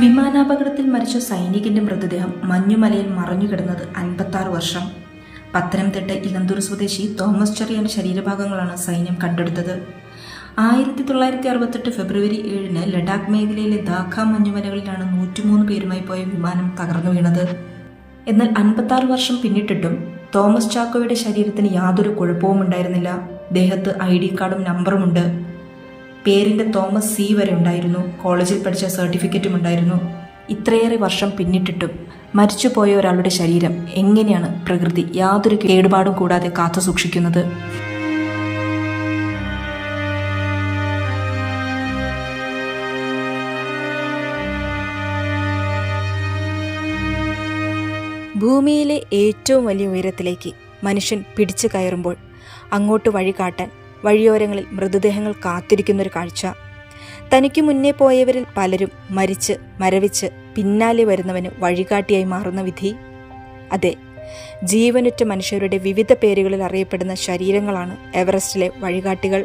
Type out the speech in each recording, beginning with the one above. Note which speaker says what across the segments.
Speaker 1: വിമാനാപകടത്തിൽ മരിച്ച സൈനികന്റെ മൃതദേഹം മഞ്ഞുമലയിൽ മറഞ്ഞുകിടന്നത് അൻപത്താറ് വർഷം. പത്തനംതിട്ട ഇലന്തൂർ സ്വദേശി തോമസ് ചെറിയാന്റെ ശരീരഭാഗങ്ങളാണ് സൈന്യം കണ്ടെടുത്തത്. ആയിരത്തി തൊള്ളായിരത്തി അറുപത്തെട്ട് ഫെബ്രുവരി ഏഴിന് ലഡാക്ക് മേഖലയിലെ ദാഖ മഞ്ഞുമലകളിലാണ് നൂറ്റിമൂന്ന് പേരുമായി പോയ വിമാനം തകർന്നു വീണത്. എന്നാൽ അൻപത്താറ് വർഷം പിന്നിട്ടിട്ടും തോമസ് ചാക്കോയുടെ ശരീരത്തിന് യാതൊരു കുഴപ്പവും ഉണ്ടായിരുന്നില്ല ദേഹത്ത് ഐ ഡി കാർഡും നമ്പറുമുണ്ട്. പേരിന്റെ തോമസ് സി വരെ ഉണ്ടായിരുന്നു. കോളേജിൽ പഠിച്ച സർട്ടിഫിക്കറ്റും ഉണ്ടായിരുന്നു. ഇത്രയേറെ വർഷം പിന്നിട്ടിട്ടും മരിച്ചുപോയ ഒരാളുടെ ശരീരം എങ്ങനെയാണ് പ്രകൃതി യാതൊരു കേടുപാടും കൂടാതെ കാത്തു സൂക്ഷിക്കുന്നത്? ഭൂമിയിലെ ഏറ്റവും വലിയ ഉയരത്തിലേക്ക് മനുഷ്യൻ പിടിച്ചു കയറുമ്പോൾ അങ്ങോട്ട് വഴി കാട്ടാൻ വഴിയോരങ്ങളിൽ മൃതദേഹങ്ങൾ കാത്തിരിക്കുന്നൊരു കാഴ്ച. തനിക്ക് മുന്നേ പോയവരിൽ പലരും മരിച്ച് മരവിച്ച് പിന്നാലെ വരുന്നവന് വഴികാട്ടിയായി മാറുന്ന വിധി. അതെ ജീവനുറ്റ മനുഷ്യരുടെ വിവിധ പേരുകളിൽ അറിയപ്പെടുന്ന ശരീരങ്ങളാണ് എവറസ്റ്റിലെ വഴികാട്ടികൾ.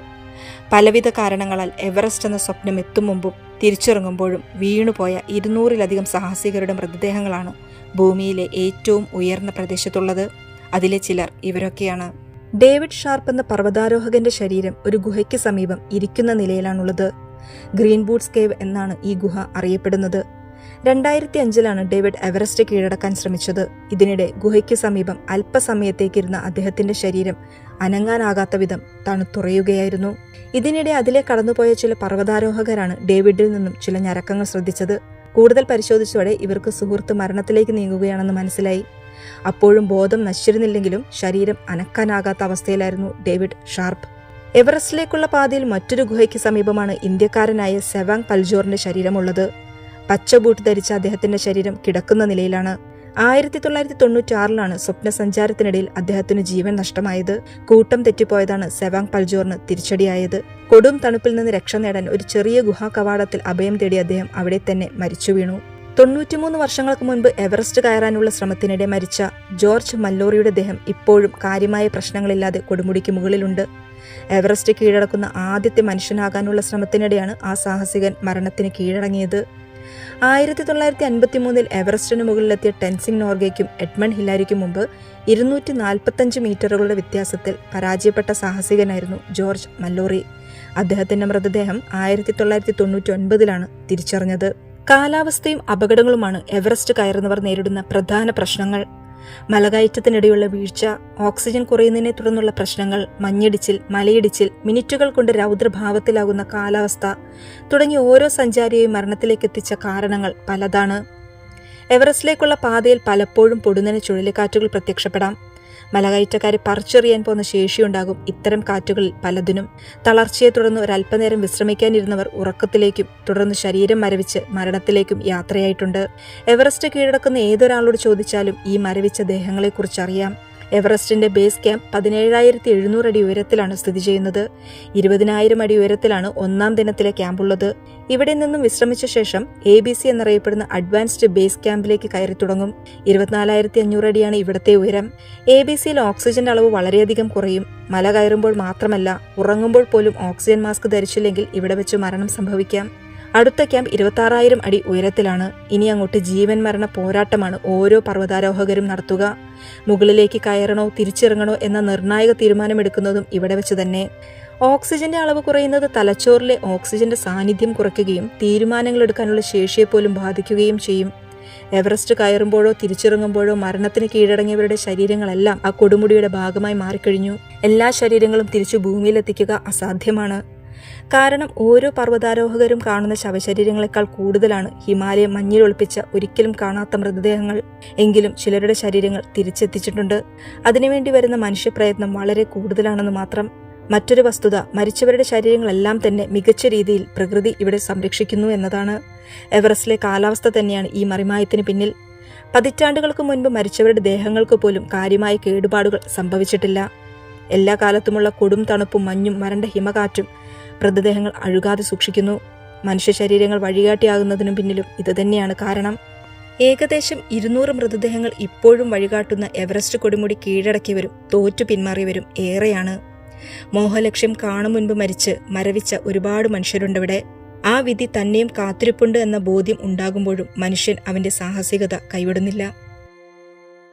Speaker 1: പലവിധ കാരണങ്ങളാൽ എവറസ്റ്റ് എന്ന സ്വപ്നം എത്തും മുമ്പും തിരിച്ചിറങ്ങുമ്പോഴും വീണുപോയ ഇരുന്നൂറിലധികം സാഹസികരുടെ മൃതദേഹങ്ങളാണ് ഭൂമിയിലെ ഏറ്റവും ഉയർന്ന പ്രദേശത്തുള്ളത്. അതിലെ ചിലർ ഇവരൊക്കെയാണ്. ഡേവിഡ് ഷാർപ്പ് എന്ന പർവതാരോഹകന്റെ ശരീരം ഒരു ഗുഹയ്ക്ക് സമീപം ഇരിക്കുന്ന നിലയിലാണുള്ളത്. ഗ്രീൻ ബൂട്ട്സ് കേവ് എന്നാണ് ഈ ഗുഹ അറിയപ്പെടുന്നത്. രണ്ടായിരത്തി അഞ്ചിലാണ് ഡേവിഡ് എവറസ്റ്റ് കീഴടക്കാൻ ശ്രമിച്ചത്. ഇതിനിടെ ഗുഹയ്ക്ക് സമീപം അല്പസമയത്തേക്കിരുന്ന അദ്ദേഹത്തിന്റെ ശരീരം അനങ്ങാനാകാത്ത വിധം തണുത്തുറയുകയായിരുന്നു. ഇതിനിടെ അതിലെ കടന്നുപോയ ചില പർവതാരോഹകരാണ് ഡേവിഡിൽ നിന്നും ചില ഞരക്കങ്ങൾ ശ്രദ്ധിച്ചത്. കൂടുതൽ പരിശോധിച്ചതോടെ ഇവർക്ക് സുഹൃത്ത് മരണത്തിലേക്ക് നീങ്ങുകയാണെന്ന് മനസ്സിലായി. അപ്പോഴും ബോധം നശിച്ചിരുന്നില്ലെങ്കിലും ശരീരം അനക്കാനാകാത്ത അവസ്ഥയിലായിരുന്നു ഡേവിഡ് ഷാർപ്പ്. എവറസ്റ്റിലേക്കുള്ള പാതയിൽ മറ്റൊരു ഗുഹയ്ക്ക് സമീപമാണ് ഇന്ത്യക്കാരനായ സെവാങ് പൽജോറിന്റെ ശരീരമുള്ളത്. പച്ച ബൂട്ട് ധരിച്ച അദ്ദേഹത്തിന്റെ ശരീരം കിടക്കുന്ന നിലയിലാണ്. ആയിരത്തി തൊള്ളായിരത്തി തൊണ്ണൂറ്റി ആറിലാണ് സ്വപ്ന സഞ്ചാരത്തിനിടയിൽ അദ്ദേഹത്തിന് ജീവൻ നഷ്ടമായത്. കൂട്ടം തെറ്റിപ്പോയതാണ് സെവാങ് പൽജോറിന് തിരിച്ചടിയായത്. കൊടും തണുപ്പിൽ നിന്ന് രക്ഷ നേടാൻ ഒരു ചെറിയ ഗുഹാ കവാടത്തിൽ അഭയം തേടി അദ്ദേഹം അവിടെ തന്നെ മരിച്ചു വീണു തൊണ്ണൂറ്റിമൂന്ന് വർഷങ്ങൾക്ക് മുൻപ് എവറസ്റ്റ് കയറാനുള്ള ശ്രമത്തിനിടെ മരിച്ച ജോർജ് മല്ലോറിയുടെ ദേഹം ഇപ്പോഴും കാര്യമായ പ്രശ്നങ്ങളില്ലാതെ കൊടുമുടിക്ക് മുകളിലുണ്ട്. എവറസ്റ്റ് കീഴടക്കുന്ന ആദ്യത്തെ മനുഷ്യനാകാനുള്ള ശ്രമത്തിനിടെയാണ് ആ സാഹസികൻ മരണത്തിന് കീഴടങ്ങിയത്. ആയിരത്തി തൊള്ളായിരത്തി അൻപത്തി മൂന്നിൽ എവറസ്റ്റിന് മുകളിലെത്തിയ ടെൻസിംഗ് നോർഗയ്ക്കും എഡ്മണ്ട് ഹില്ലാരിക്കും മുമ്പ് ഇരുന്നൂറ്റി നാൽപ്പത്തഞ്ച് മീറ്ററുകളുടെ വ്യത്യാസത്തിൽ പരാജയപ്പെട്ട സാഹസികനായിരുന്നു ജോർജ് മല്ലോറി. അദ്ദേഹത്തിന്റെ മൃതദേഹം ആയിരത്തി തൊള്ളായിരത്തി തൊണ്ണൂറ്റി ഒൻപതിലാണ് തിരിച്ചറിഞ്ഞത്. കാലാവസ്ഥയും അപകടങ്ങളുമാണ് എവറസ്റ്റ് കയറുന്നവർ നേരിടുന്ന പ്രധാന പ്രശ്നങ്ങൾ. മലകയറ്റത്തിനിടെയുള്ള വീഴ്ച ഓക്സിജൻ കുറയുന്നതിനെ തുടർന്നുള്ള പ്രശ്നങ്ങൾ മഞ്ഞിടിച്ചിൽ മലയിടിച്ചിൽ മിനിറ്റുകൾ കൊണ്ട് രൗദ്രഭാവത്തിലാകുന്ന കാലാവസ്ഥ തുടങ്ങി ഓരോ സഞ്ചാരിയെയും മരണത്തിലേക്ക് എത്തിച്ച കാരണങ്ങൾ പലതാണ്. എവറസ്റ്റിലേക്കുള്ള പാതയിൽ പലപ്പോഴും പൊടുന്നനെ ചുഴലിക്കാറ്റുകൾ പ്രത്യക്ഷപ്പെടാം. മലകയറ്റക്കാരെ പറിച്ചെറിയാൻ പോകുന്ന ശേഷിയുണ്ടാകും ഇത്തരം കാറ്റുകളിൽ പലതിനും. തളർച്ചയെ തുടർന്ന് ഒരല്പനേരം വിശ്രമിക്കാനിരുന്നവർ ഉറക്കത്തിലേക്കും തുടർന്ന് ശരീരം മരവിച്ച് മരണത്തിലേക്കും യാത്രയായിട്ടുണ്ട്. എവറസ്റ്റ് കീഴടക്കുന്ന ഏതൊരാളോട് ചോദിച്ചാലും ഈ മരവിച്ച ദേഹങ്ങളെക്കുറിച്ച് അറിയാം എവറസ്റ്റിന്റെ ബേസ് ക്യാമ്പ് പതിനേഴായിരത്തി എഴുന്നൂറ് അടി ഉയരത്തിലാണ് സ്ഥിതി ചെയ്യുന്നത്. ഇരുപതിനായിരം അടി ഉയരത്തിലാണ് ഒന്നാം ദിനത്തിലെ ക്യാമ്പുള്ളത്. ഇവിടെ നിന്നും വിശ്രമിച്ച ശേഷം എ ബി സി എന്നറിയപ്പെടുന്ന അഡ്വാൻസ്ഡ് ബേസ് ക്യാമ്പിലേക്ക് കയറി തുടങ്ങും. ഇരുപത്തിനാലായിരത്തി അഞ്ഞൂറ് അടിയാണ് ഇവിടത്തെ ഉയരം. എ ബി സിയിൽ ഓക്സിജന്റെ അളവ് വളരെയധികം കുറയും. മല കയറുമ്പോൾ മാത്രമല്ല ഉറങ്ങുമ്പോൾ പോലും ഓക്സിജൻ മാസ്ക് ധരിച്ചില്ലെങ്കിൽ ഇവിടെ വെച്ച് മരണം സംഭവിക്കാം. അടുത്ത ക്യാമ്പ് ഇരുപത്താറായിരം അടി ഉയരത്തിലാണ്. ഇനി അങ്ങോട്ട് ജീവൻ മരണ പോരാട്ടമാണ് ഓരോ പർവതാരോഹകരും നടത്തുക. മുകളിലേക്ക് കയറണോ തിരിച്ചിറങ്ങണോ എന്ന നിർണായക തീരുമാനമെടുക്കുന്നതും ഇവിടെ വെച്ച് തന്നെ. ഓക്സിജന്റെ അളവ് കുറയുന്നത് തലച്ചോറിലെ ഓക്സിജന്റെ സാന്നിധ്യം കുറയ്ക്കുകയും തീരുമാനങ്ങൾ എടുക്കാനുള്ള ശേഷിയെ പോലും ബാധിക്കുകയും ചെയ്യും. എവറസ്റ്റ് കയറുമ്പോഴോ തിരിച്ചിറങ്ങുമ്പോഴോ മരണത്തിന് കീഴടങ്ങിയവരുടെ ശരീരങ്ങളെല്ലാം ആ കൊടുമുടിയുടെ ഭാഗമായി മാറിക്കഴിഞ്ഞു. എല്ലാ ശരീരങ്ങളും തിരിച്ചു ഭൂമിയിലെത്തിക്കുക അസാധ്യമാണ്. കാരണം ഓരോ പർവതാരോഹകരും കാണുന്ന ശവശരീരങ്ങളെക്കാൾ കൂടുതലാണ് ഹിമാലയം മഞ്ഞിൽ ഒളിപ്പിച്ച ഒരിക്കലും കാണാത്ത മൃതദേഹങ്ങൾ. എങ്കിലും ചിലരുടെ ശരീരങ്ങൾ തിരിച്ചെത്തിച്ചിട്ടുണ്ട്. അതിനുവേണ്ടി വരുന്ന മനുഷ്യപ്രയത്നം വളരെ കൂടുതലാണെന്ന് മാത്രം. മറ്റൊരു വസ്തുത മരിച്ചവരുടെ ശരീരങ്ങളെല്ലാം തന്നെ മികച്ച രീതിയിൽ പ്രകൃതി ഇവിടെ സംരക്ഷിക്കുന്നു എന്നതാണ്. എവറസ്റ്റിലെ കാലാവസ്ഥ തന്നെയാണ് ഈ മറിമായത്തിന് പിന്നിൽ. പതിറ്റാണ്ടുകൾക്ക് മുൻപ് മരിച്ചവരുടെ ദേഹങ്ങൾക്ക് പോലും കാര്യമായ കേടുപാടുകൾ സംഭവിച്ചിട്ടില്ല. എല്ലാ കാലത്തുമുള്ള കൊടും തണുപ്പും മഞ്ഞും വരണ്ട ഹിമകാറ്റും മൃതദേഹങ്ങൾ അഴുകാതെ സൂക്ഷിക്കുന്നു. മനുഷ്യ ശരീരങ്ങൾ വഴികാട്ടിയാകുന്നതിനും പിന്നിലും ഇതുതന്നെയാണ് കാരണം. ഏകദേശം ഇരുന്നൂറ് മൃതദേഹങ്ങൾ ഇപ്പോഴും വഴികാട്ടുന്ന എവറസ്റ്റ് കൊടുമുടി കീഴടക്കിയവരും തോറ്റു പിന്മാറിയവരും ഏറെയാണ്. മോഹലക്ഷ്യം കാണും മുൻപ് മരിച്ച് മരവിച്ച ഒരുപാട് മനുഷ്യരുണ്ടിവിടെ ആ വിധി തന്നെയും കാത്തിരിപ്പുണ്ട് എന്ന ബോധ്യം ഉണ്ടാകുമ്പോഴും മനുഷ്യൻ അവന്റെ സാഹസികത കൈവിടുന്നില്ല.